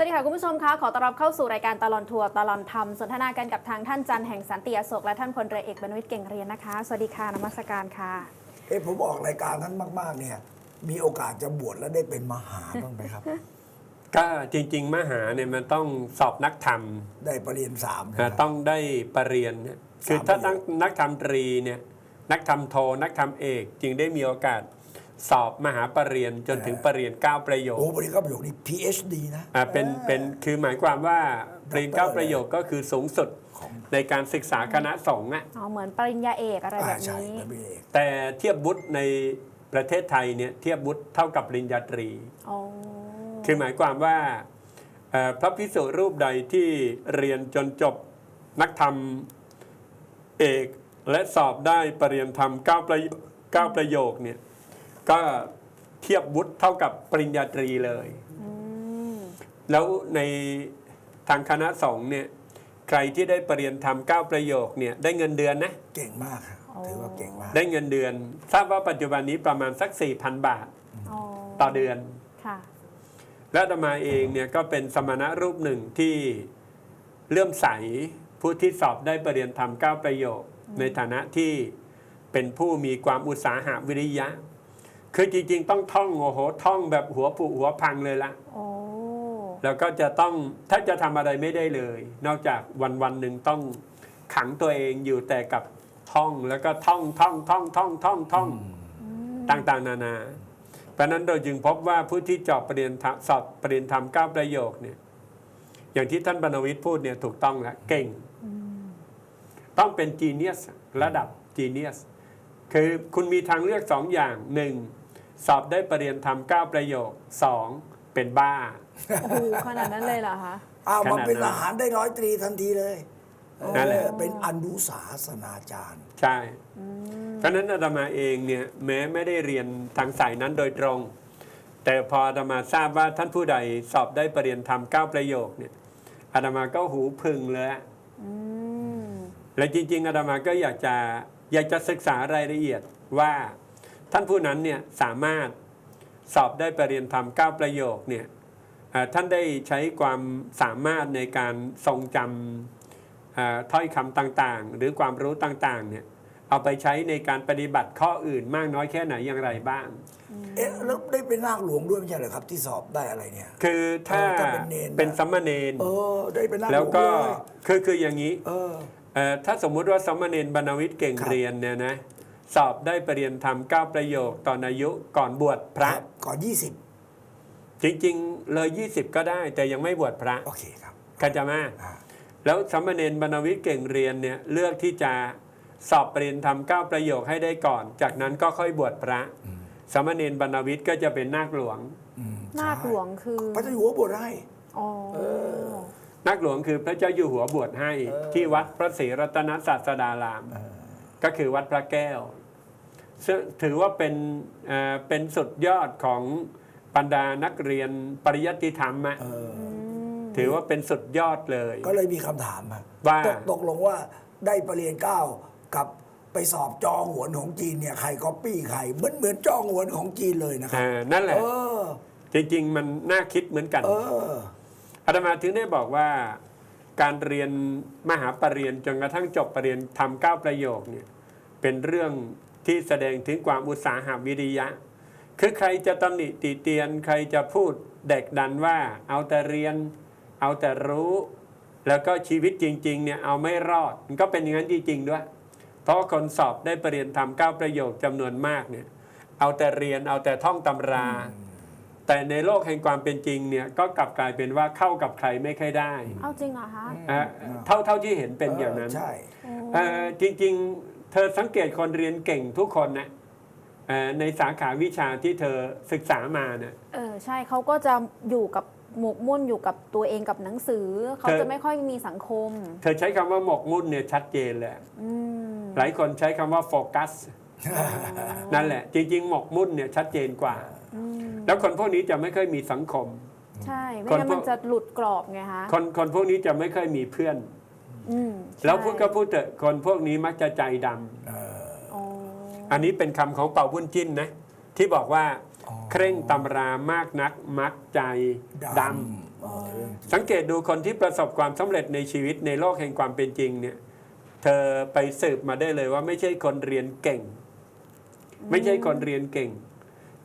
สวัสดีค่ะ คุณผู้ชมคะขอต้อนรับเข้าสู่รายการตลอนทัวร์ตลอนธรรมสนทนากันกับทางท่านจันทร์แห่งสันติอโศกและท่านพลเรือเอกบรรณวิทย์เก่งเรียนนะคะ สวัสดีค่ะนมัสการค่ะเอ้ผมออกรายการนั้นมาก ๆ เนี่ย มีโอกาสจะบวชแล้วได้เป็นมหาบ้างไหมครับ ก็จริง ๆ มหาเนี่ยมันต้องสอบนักธรรมได้ปรริญญาสามอ่าต้องได้ปรริญญาเนี่ยคือสามถ้าประโยคตั้งนักธรรมตรีเนี่ยนักธรรมโทนักธรรมเอก จึงได้มีโอกาส สอบมหาปรริญญาจนถึงปรริญญาเก้าประโยคโอ้ปริญญาประโยคนี้ PhD นะอ่าเป็นเป็นคือหมายความว่าปริญญาเก้าประโยคก็คือสูงสุดของในการศึกษาคณะสงฆ์อะอ๋อเหมือนปริญญาเอกอะไรแบอ่าบใช่นี้มันเป็นเอกแต่เทียบวุฒิในประเทศไทยเนี่ยเทียบวุฒิเท่ากับปริญญาตรีอ๋อคือหมายความว่าเอ่อพระพิสุรูปใดที่เรียนจนจบนักธรรมเอกและสอบได้ปรริญญาธรรมเก้าประโยเก้าประโยคเนี่ย ก็เทียบวุฒิเท่ากับปริญญาตรีเลยอืมแล้วในทางคณะสงฆ์เนี่ยใครที่ได้ปรริญญาธรรมเก้าประโยคเนี่ยได้เงินเดือนนะ เก่งมากครับถือว่าเก่งมาก ได้เงินเดือน ทราบว่าปัจจุบันนี้ประมาณสัก 4,000 บาทอ๋อต่อเดือนค่ะและอาตมาเองเนี่ยก็เป็นสมณะรูปหนึ่งที่เลื่อมใสผู้ที่สอบได้ปรริญญาธรรมเก้าประโยค ในฐานะที่เป็นผู้มีความอุตสาหะวิริยะ คือจริงๆ ต้องท่องโอ้โหท่องแบบหัวปุหัวพังเลยละโอ้แล้วก็จะต้องถ้าจะทำอะไรไม่ได้เลย นอกจากวันวันๆหนึ่งต้องขังตัวเองอยู่แต่กับท่องแล้วก็ท่องท่องท่องท่องท่องท่องต่างๆ นานา เพราะฉะนั้นเราจึงพบว่าผู้ที่จอบประเด็นธรรมสอบประเด็นธรรมเก้าประโยคเนี่ย อย่างที่ท่านบรรณวิทย์พูดเนี่ยถูกต้องแล้วเก่ง ต้องเป็นจีเนียสระดับจีเนียสคือคุณมีทางเลือกสองอย่างหนึ่ง สอบได้ประเด็นธรรมเก้าประโยคสองเป็นบ้า โอ้โหขนาดนั้นเลยเหรอคะ อ้าวขนามาดนั้นเป็นทหารได้ร้อยตรีทันทีเลยนั่นแหละ เออเป็นอนุสาสนาจารย์ ใช่ เพราะฉะนั้นอาตมาเองเนี่ยแม้ไม่ได้เรียนทางสายนั้นโดยตรง แต่พออาตมาทราบว่าท่านผู้ใดสอบได้ประเรียนธรรมเก้าประโยคเนี่ยอาตมาก็หูพึงเลยอะอืม และจริง ๆอาตมาก็อยากจะอยากจะศึกษารายละเอียดว่า ท่านผู้นั้นเนี่ยสามารถสอบได้ประเรียนธรรมเก้าประโยคเนี่ยเอ่อท่านได้ใช้ความสามารถในการทรงจำเอ่อถ้อยคำต่างๆ หรือความรู้ต่างๆเนี่ยเอาไปใช้ในการปฏิบัติข้ออื่นมากน้อยแค่ไหนอย่างไรบ้าง เอ๊ะแล้วได้เป็นนาคหลวงด้วยไม่ใช่เหรอครับ ที่สอบได้อะไรเนี่ย คือถ้าเออถ้าเป็นเนนนะเป็นสัมมาเนนเออได้เป็นนาคหลแล้ววงก็เลยคือคืออย่างนี้ เออเอ่อถ้าสมมุติว่าสัมมาเนนบรรณวิทย์เก่งครับเรียนเนี่ยนะ สอบได้ประเรียนธรรมเก้าประโยคตอนอายุก่อนบวชพระ ก่อนยี่สิบจริงๆ เลย 20 ก็ได้แต่ยังไม่บวชพระโอเคครับเข้าใจไหมอ่าแล้วสัมมาเนนบรรณวิทย์เก่งเรียนเนี่ยเลือกที่จะสอบประเรียนธรรมเก้าประโยคให้ได้ก่อน จากนั้นก็ค่อยบวชพระสามเณรบรรณวิทย์ก็จะเป็นนาคหลวงอืมนาคหลวงคือพระเจ้าอยู่หัวบวชให้อ๋อนาคหลวงคือพระเจ้าอยู่หัวบวชให้ที่วัดพระศรีรัตนศาสดาราม ก็คือวัดพระแก้วซึ่งถือว่าเป็นเอ่อเป็นสุดยอดของบรรดานักเรียนปริยัติธรรมอะเออถือว่าเป็นสุดยอดเลย ก็เลยมีคำถามอะว่าตกตกลงว่าได้ปรริญญาเก้ากับไปสอบจองหวนของจีนเนี่ยใครก๊อปปี้ใครเหมือนเหมือนจองหวนของจีนเลยนะครัอ่านั่นแหละเออจริงๆ มันน่าคิดเหมือนกันเอออาตมาถึงได้บอกว่า การเรียนมหาปรริญญาจนกระทั่งจบปรริญญาทำเก้าประโยคเนี่ยเป็นเรื่องที่แสดงถึงความอุตสาหะวิริยะ คือใครจะตำหนิติเตียน ใครจะพูดเด็กดันว่า เอาแต่เรียน เอาแต่รู้ แล้วก็ชีวิตจริงๆเนี่ยเอาไม่รอด มันก็เป็นอย่างนั้นจริงๆด้วย เพราะคนสอบได้ปรริญญาทำเก้าประโยคจำนวนมากเนี่ยเอาแต่เรียนเอาแต่ท่องตำรา แต่ในโลกแห่งความเป็นจริงเนี่ยก็กลับกลายเป็นว่าเข้ากับใครไม่ค่อยได้เอาจริงเหรอคะอะเท่าเท่าที่เห็นเป็นอย่างนั้นใช่เอ่อจริงๆ เธอสังเกตคนเรียนเก่งทุกคนนะเอ่อในสาขาวิชาที่เธอศึกษามาเนี่ย เออใช่เขาก็จะอยู่กับหมกมุ่นอยู่กับตัวเองกับหนังสือ เขาเธอจะไม่ค่อยมีสังคม เธอใช้คำว่าหมกมุ่นเนี่ยชัดเจนเลยอืมหลายคนใช้คำว่าโฟกัส นั่นแหละ จริงๆ หมกมุ่นเนี่ยชัดเจนกว่าอืม แล้วคนพวกนี้จะไม่ค่อยมีสังคม ใช่ ไม่คนงั้นพวกมันจะหลุดกรอบไงคะคนคนพวกนี้จะไม่ค่อยมีเพื่อน อืมแล้วใช่พูดก็พูดเถอะคนพวกนี้มักจะใจดำอ๋ออันนี้เป็นคำของเป่าบุญจิ้นนะ ที่บอกว่าเคร่งตำรามากนักมักใจดำดำอ๋อเรื่องจริงสังเกตดูคนที่ประสบความสำเร็จในชีวิตในโลกแห่งความเป็นจริงเนี่ย เธอไปสืบมาได้เลยว่าไม่ใช่คนเรียนเก่ง ไม่ใช่คนเรียนเก่ง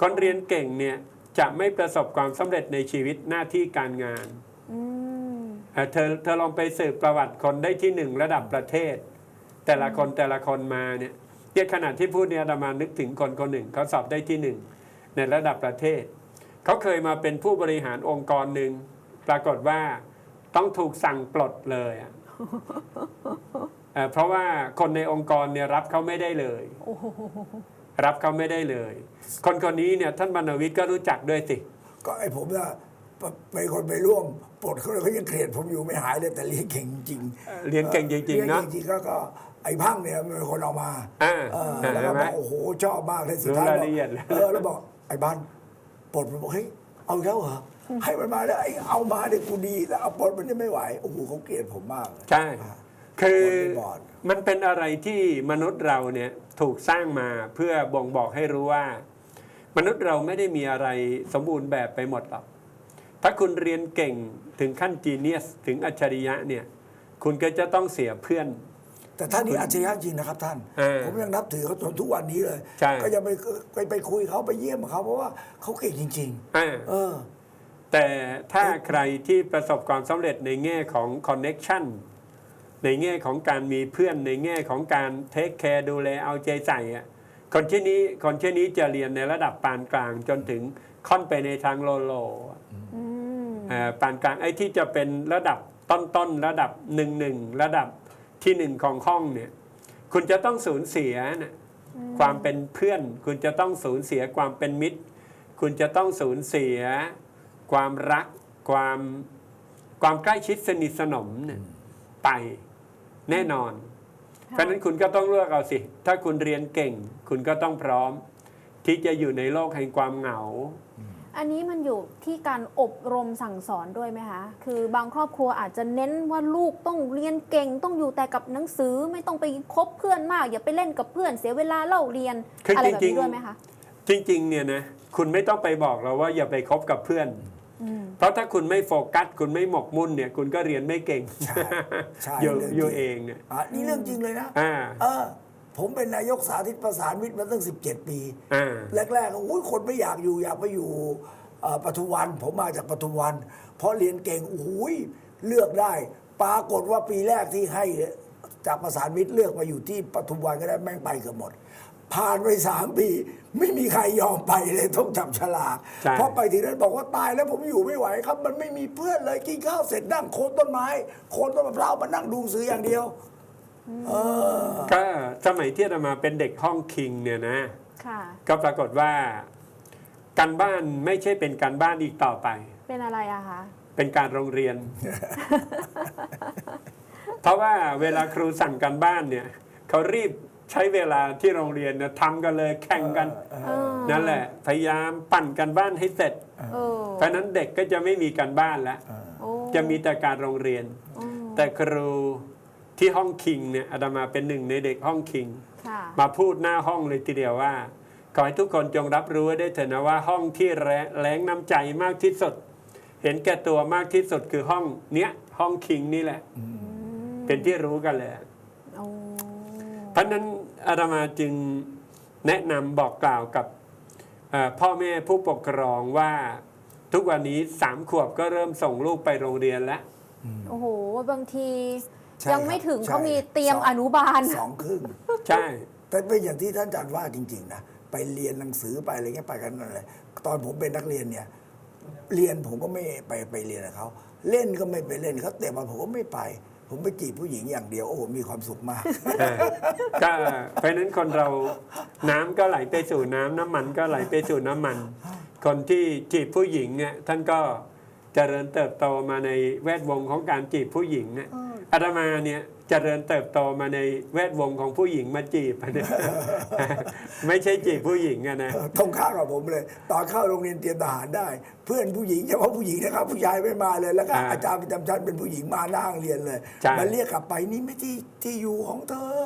คนเรียนเก่งเนี่ย จะไม่ประสบความสำเร็จในชีวิตหน้าที่การงานอืมเอ่อเธอเธอลองไปสืบประวัติคนได้ที่หนึ่งระดับประเทศ แต่ละคนแต่ละคนมาเนี่ยเนี่ยขณะที่พูดเนี่ยอาตมานึกถึงคนคนหนึ่งเขาสอบได้ที่หนึ่งในระดับประเทศ เขาเคยมาเป็นผู้บริหารองค์กรหนึ่งปรากฏว่าต้องถูกสั่งปลดเลยอะเอ่อเพราะว่าคนในองค์กรเนี่ยรับเขาไม่ได้เลยโอ้โห รับเขาไม่ได้เลย คนคนนี้เนี่ยท่านบรรณวิทย์ก็รู้จักด้วยสิ ก็ไอ้ผมน่ะไปคนไปร่วมปลดเขาเลยเขายังเกลียดผมอยู่ไม่หายเลยแต่เรียนเก่งจริงเรียนเก่งจริงๆเนอะเรียนก่งจริงๆก็ก็ไอ้พังเนี่ยเป็นคนเอามาอ่าเออเห็แล้วนก็ไหมบอกโอ้โหชอบมากเลยสุดรู้ท้ายรายบอกละเอียดเลยเออแล้วบอกไอ้บ้านปลดมันบอกเฮ้ยเอาอีกแล้วเหรอให้มันมาแล้วไอ้เอามาเนี่ยกูดีแล้วเอาปลดมันจะไม่ไหวโอ้โหเขาเกลียดผมมากเลยใช่ คือคนเป็นบอดมันเป็นอะไรที่มนุษย์เราเนี่ยถูกสร้างมาเพื่อบ่งบอกให้รู้ว่า มนุษย์เราไม่ได้มีอะไรสมบูรณ์แบบไปหมดหรอกถ้าคุณเรียนเก่งถึงขั้นจีเนียสถึงอัจฉริยะเนี่ยคุณก็จะต้องเสียเพื่อนแต่ท่านนี่อัจฉริยะจริงนะครับท่านเออผมยังนับถือเขาจนทุกวันนี้เลยใช่ก็ยังไปไปไปคุยเขาไปเยี่ยมเขาเพราะว่าเขาเก่งจริงอ่าๆเออ แต่ถ้าใครที่ประสบความสำเร็จในแง่ของคอนเน็ชัน ในแง่ของการมีเพื่อนในแง่ของการเทคแคร์ดูแลเอาใจใส่อะคนเช่นนี้คนเช่นนี้จะเรียนในระดับปานกลางจนถึงค่อนไปในทางโลโลอะอืมเอ่อปานกลางไอ้ที่จะเป็นระดับต้นๆระดับหนึ่งหนึ่งระดับที่หนึ่งของห้องเนี่ย คุณจะต้องสูญเสียนะความเป็นเพื่อน คุณจะต้องสูญเสียความเป็นมิตร คุณจะต้องสูญเสีย ความรักความความใกล้ชิดสนิทสนมเนี่ยไป แน่นอน เพราะฉะนั้นคุณก็ต้องเลือกเอาสิ ถ้าคุณเรียนเก่ง คุณก็ต้องพร้อม ที่จะอยู่ในโลกแห่งความเหงา อันนี้มันอยู่ที่การอบรมสั่งสอนด้วยไหมคะ คือบางครอบครัวอาจจะเน้นว่าลูกต้องเรียนเก่ง ต้องอยู่แต่กับหนังสือไม่ต้องไปคบเพื่อนมาก อย่าไปเล่นกับเพื่อนเสียเวลาเล่าเรียนคืออะไรแบบจรินี้งๆด้วยไหมคะจริง ๆ เนี่ยนะคุณไม่ต้องไปบอกเราว่าอย่าไปคบกับเพื่อนอืม เพราะถ้าคุณไม่โฟกัส คุณไม่หมกมุ่นเนี่ย คุณก็เรียนไม่เก่งใช่ใช่อยู่เรื่องจริง อยู่เองเนี่ยอะนี่เรื่องจริงเลยนะอ่าเออ ผมเป็นนายกสาธิตประสานมิตรมาตั้ง 17 ปี อ่า แรกๆโอ้ยคนไม่อยากอยู่อยากไปอยู่เอ่อปทุมวัน ผมมาจากปทุมวัน เพราะเรียนเก่งโอ้ยเลือกได้ ปรากฏว่าปีแรกที่ให้จากประสานมิตรเลือกมาอยู่ที่ปทุมวันก็ได้แม่งไปเกือบหมด ผ่านไปสามปี ไม่มีใครยอมไปเลยต้องจับฉลากใช่ เพราะไปถึงนั้นบอกว่าตายแล้วผมอยู่ไม่ไหวครับ มันไม่มีเพื่อนเลยกินข้าวเสร็จนั่งโคนต้นไม้โคนต้นมะพร้าวมานั่งดูหนังสืออย่างเดียวเออ ก็สมัยที่อาตมาเป็นเด็กห้องคิงเนี่ยนะ ค่ะ ก็ปรากฏว่า การบ้านไม่ใช่เป็นการบ้านอีกต่อไป เป็นอะไรอะคะเป็นการโรงเรียน เพราะว่าเวลาครูสั่งการบ้านเนี่ยเขารีบ ใช้เวลาที่โรงเรียนเนี่ยทำกันเลยแข่งกันเออนั่นแหละ พยายามปั่นกันบ้านให้เสร็จเออเพราะฉะนั้นเด็กก็จะไม่มีการบ้านแล้วโอ้จะมีแต่การโรงเรียนอืมแต่ครูที่ห้องคิงเนี่ยอาตมาเป็นหนึ่งในเด็กห้องคิงค่ะมาพูดหน้าห้องเลยทีเดียวว่า ขอให้ทุกคนจงรับรู้ไว้ได้เถอะนะว่าห้องที่แรแรงน้ำใจมากที่สุด เห็นแก่ตัวมากที่สุดคือห้องเนี้ยห้องคิงนี่แหละ เป็นที่รู้กันเลยโอ้เพ ราะฉะนั้นอาตมาจึงแนะนำบอกกล่าวกับเอ่อพ่อแม่ผู้ปกครองว่าทุกวันนี้สามขวบก็เริ่มส่งลูกไปโรงเรียนแล้ว โอ้โห บางทีใช่ยังไม่ถึงครับเขามีใช่เตรียมสองอนุบาล สองครึ่ง ใช่ แต่เป็นอย่างที่ท่านอาจารย์ว่าจริง ๆ นะ ไปเรียนหนังสือไปอะไรเงี้ยไปกันนั่นเลยตอนผมเป็นนักเรียนเนี่ย เรียนผมก็ไม่ไปไปเรียนกับเขาเล่นก็ไม่ไปเล่นเขาเตะบอลผมก็ไม่ไป ผมไปจีบผู้หญิงอย่างเดียว โอ้โหมีความสุขมากก็เพราะฉะนั้นคนเราน้ำก็ไหลไปสู่น้ำน้ำมันก็ไหลไปสู่น้ำมัน คนที่จีบผู้หญิงเนี่ยท่านก็เจริญเติบโตมาในแวดวงของการจีบผู้หญิงเนี่ย อาตมาเนี่ยเจเจริญเติบโตมาในแวดวงของผู้หญิงมาจีบอะเนี่ยไม่ใช่จีบผู้หญิงอะนะตรงข้ามกับผมเลย ตอนเข้าโรงเรียนเตรียมทหารได้ เพื่อนผู้หญิงเฉพาะผู้หญิงนะครับ ผู้ชายไม่มาเลย แล้วก็อ่าอาจารย์ประจำชั้นเป็นผู้หญิงมาหน้าห้องเรียนเลยใช่มาเรียกกลับไปนี่ไม่ที่ที่อยู่ของเธอ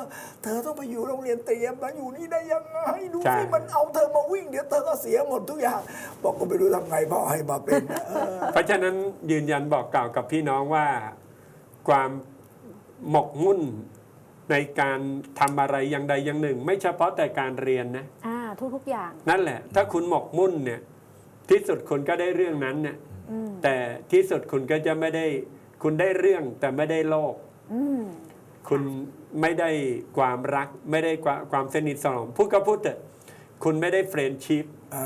เธอต้องไปอยู่โรงเรียนเตรียมนะอยู่นี่ได้ยังไงดูสิมันเอาเธอมาวิ่งเดี๋ยวเธอก็เสียหมดทุกอย่างบอกก็ไม่รู้ทำไงพ่อให้มาเป็นเออเพราะฉะนั้นยืนยันบอกกล่าวกับพี่น้องว่าความ หมกมุ่นในการทำอะไรอย่างใดอย่างหนึ่ง ไม่เฉพาะแต่การเรียนนะอ่าทุกๆอย่าง นั่นแหละ ถ้าคุณหมกมุ่นเนี่ยที่สุดคุณก็ได้เรื่องนั้นเนี่ยอืมแต่ที่สุดคุณก็จะไม่ได้ คุณได้เรื่องแต่ไม่ได้โลก อืมคุณไม่ได้ความรัก ไม่ได้ความความสนิทสนมพูดก็พูดเถอะคุณไม่ได้เฟรนชิพ อ่า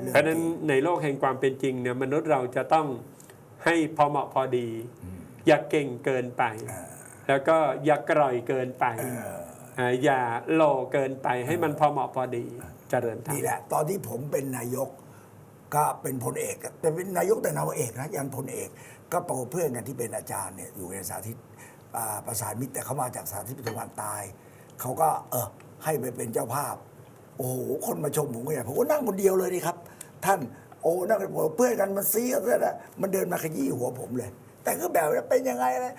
เรื่องเพราะฉะนั้นในโลกแห่งความเป็นจริงเนี่ยมนุษย์เราจะต้องให้พอเหมาะพอดี อย่าเก่งเกินไป แล้วก็อย่ากร่อยเกินไปาอย่าโลเกินไปให้มันพอเหมาะพอดีเจริญธรรมนี่แหละตอนที่ผมเป็นนายกก็เป็นพลเอกแต่เป็นนายกแต่นาวาเอกนะยันพลเอก ก็โปรเพื่อนกันที่เป็นอาจารย์เนี่ยอยู่ในสาธิตอ่าประสานมิตรแต่เขามาจากสาธิตปทุมวันตายเขาก็เออให้ไปเป็นเจ้าภาพ โอ้โหคนมาชมผมก็อย่างผมก็นั่งคนเดียวเลยนี่ครับ ท่านโอ้นั่งกันเพื่อนกันมันซีกันเลยนะมันเดินมาขยี้หัวผมเลย แต่ก็แบบว่าเป็นยังไงเลย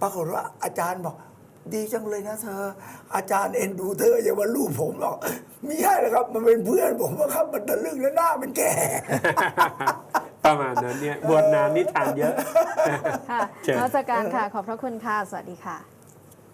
ปรากฏว่าอาจารย์บอก ดีจังเลยนะเธอ อาจารย์เอ็นดูเธออย่ามาลูกผมหรอกไม่ใช่หรอกครับ มันเป็นเพื่อนผมนะครับ มันตะลึงและหน้ามันแก่ ประมาณนั้นเนี่ยบวชนานนิทานเยอะ ค่ะเชิญ นมัสการค่ะ ขอบพระคุณค่ะ สวัสดีค่ะ